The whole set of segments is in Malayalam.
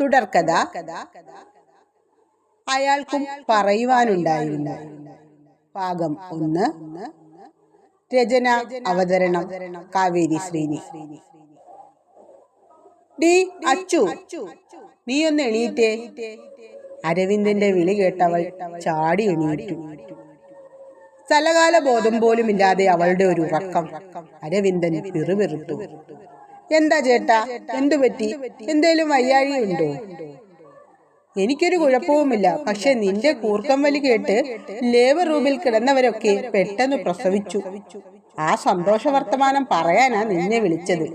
തുടർക്കഥ അയാൾക്കും പറയുവാനുണ്ടായിരുന്നു ഭാഗം ഒന്ന് രചന അവതരണം കാവേരി ശ്രീനി. ഡി അച്ചു നീ ഒന്ന് എണീറ്റേ. അരവിന്ദന്റെ വിളി കേട്ടവൾ ചാടി എണീറ്റു. സ്ഥലകാല ബോധം പോലും ഇല്ലാതെ അവളുടെ ഒരു ഉറക്കം അരവിന്ദൻ പിറുപിറുത്തു. എന്താ ചേട്ടാ? എന്തു പറ്റി? എന്തേലും വയ്യാഴിയുണ്ടോ എനിക്കൊരു കുഴപ്പവുമില്ല. പക്ഷെ നിന്റെ കൂർക്കം വലി കേട്ട് ലേബർ റൂമിൽ കിടന്നവരൊക്കെ പെട്ടെന്ന് പ്രസവിച്ചു. ആ സന്തോഷ വർത്തമാനം പറയാനാ നിന്നെ വിളിച്ചത്.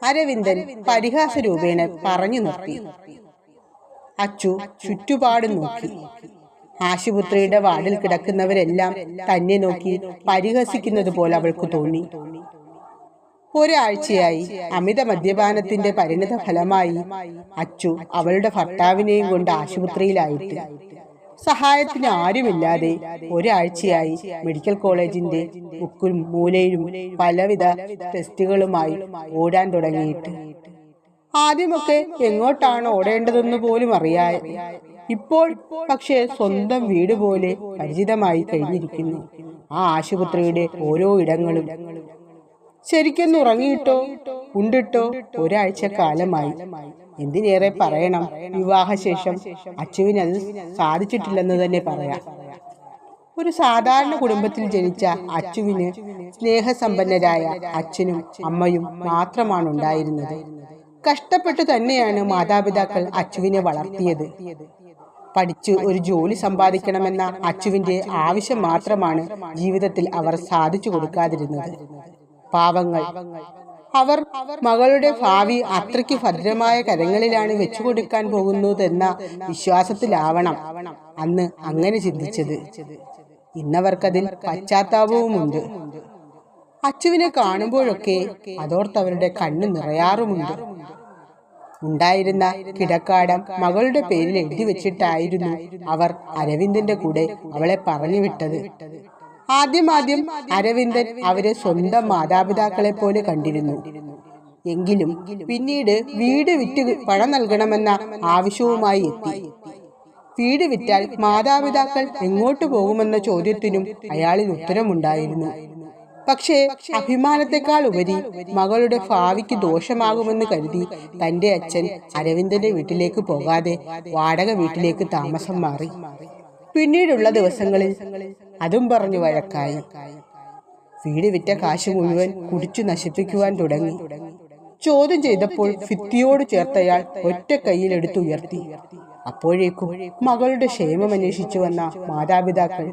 അരവിന്ദൻ പരിഹാസ രൂപേണ പറഞ്ഞു നിർത്തി. അച്ചു ചുറ്റുപാടും നോക്കി. ആശുപത്രിയുടെ വാർഡിൽ കിടക്കുന്നവരെല്ലാം തന്നെ നോക്കി പരിഹസിക്കുന്നത് പോലെ അവൾക്ക് തോന്നി. ഒരാഴ്ചയായി അമിത മദ്യപാനത്തിന്റെ പരിണിത ഫലമായി അച്ചു അവളുടെ ഭർത്താവിനെയും കൊണ്ട് ആശുപത്രിയിലായിട്ട്. സഹായത്തിന് ആരുമില്ലാതെ ഒരാഴ്ചയായി മെഡിക്കൽ കോളേജിന്റെ മുക്കും മൂലയിലും പലവിധ ടെസ്റ്റുകളുമായി ഓടാൻ തുടങ്ങിയിട്ട്. ആദ്യമൊക്കെ എങ്ങോട്ടാണ് ഓടേണ്ടതെന്ന് പോലും അറിയാ ഇപ്പോൾ പക്ഷേ സ്വന്തം വീട് പോലെ പരിചിതമായി കഴിഞ്ഞിരിക്കുന്നു. ആ ആശുപത്രിയുടെ ഓരോ ഇടങ്ങളും ശരിക്കൊന്ന് ഉറങ്ങിയിട്ടോ? ഉണ്ടിട്ടോ? ഒരാഴ്ച കാലമായി എന്തിനേറെ പറയണം? വിവാഹശേഷം അച്ചുവിന് അത് സാധിച്ചിട്ടില്ലെന്ന് തന്നെ പറയാം. ഒരു സാധാരണ കുടുംബത്തിൽ ജനിച്ച അച്ചുവിന് സ്നേഹസമ്പന്നരായ അച്ഛനും അമ്മയും മാത്രമാണ് ഉണ്ടായിരുന്നത്. കഷ്ടപ്പെട്ട് തന്നെയാണ് മാതാപിതാക്കൾ അച്ചുവിനെ വളർത്തിയത്. പഠിച്ച് ഒരു ജോലി സമ്പാദിക്കണമെന്ന അച്ചുവിന്റെ ആവശ്യം മാത്രമാണ് ജീവിതത്തിൽ അവർ സാധിച്ചു കൊടുക്കാതിരുന്നത്. പാവങ്ങൾ. അവർ മകളുടെ ഭാവി അത്രയ്ക്ക് ഭദ്രമായ കരങ്ങളിലാണ് വെച്ചു കൊടുക്കാൻ പോകുന്നതെന്ന വിശ്വാസത്തിലാവണം. അന്ന് അങ്ങനെ ചിന്തിച്ചത്. ഇന്നവർക്കതിൽ പശ്ചാത്താപവുമുണ്ട്. അച്ചുവിനെ കാണുമ്പോഴൊക്കെ അതോർത്തവരുടെ കണ്ണു നിറയാറുമുണ്ട്. ഉണ്ടായിരുന്ന കിടക്കാടം മകളുടെ പേരിൽ എഴുതി വെച്ചിട്ടായിരുന്നു അവർ അരവിന്ദന്റെ കൂടെ അവളെ പറഞ്ഞു വിട്ടത് ആദ്യമാദ്യം അരവിന്ദൻ അവരെ സ്വന്തം മാതാപിതാക്കളെ പോലെ കണ്ടിരുന്നു. എങ്കിലും പിന്നീട് വീട് വിറ്റ് പണം നൽകണമെന്ന ആവശ്യവുമായി എത്തി. വീട് വിറ്റാൽ മാതാപിതാക്കൾ എങ്ങോട്ട് പോകുമെന്ന ചോദ്യത്തിനും അയാളിൽ ഉത്തരമുണ്ടായിരുന്നു. പക്ഷേ അഭിമാനത്തെക്കാൾ ഉപരി മകളുടെ ഭാവിക്ക് ദോഷമാകുമെന്ന് കരുതി തന്റെ അച്ഛൻ അരവിന്ദന്റെ വീട്ടിലേക്ക് പോകാതെ വാടക വീട്ടിലേക്ക് താമസം മാറി. പിന്നീടുള്ള ദിവസങ്ങളിൽ അതും പറഞ്ഞു വഴക്കായി. വീട് വിറ്റ കാശ് മുഴുവൻ കുടിച്ചു നശിപ്പിക്കുവാൻ തുടങ്ങി. ചോദ്യം ചെയ്തപ്പോൾ ഭിത്തിയോട് ചേർത്തയാൾ ഒറ്റ കൈയിൽ എടുത്തുയർത്തി അപ്പോഴേക്കും മകളുടെ ക്ഷേമം അന്വേഷിച്ചു വന്ന മാതാപിതാക്കൾ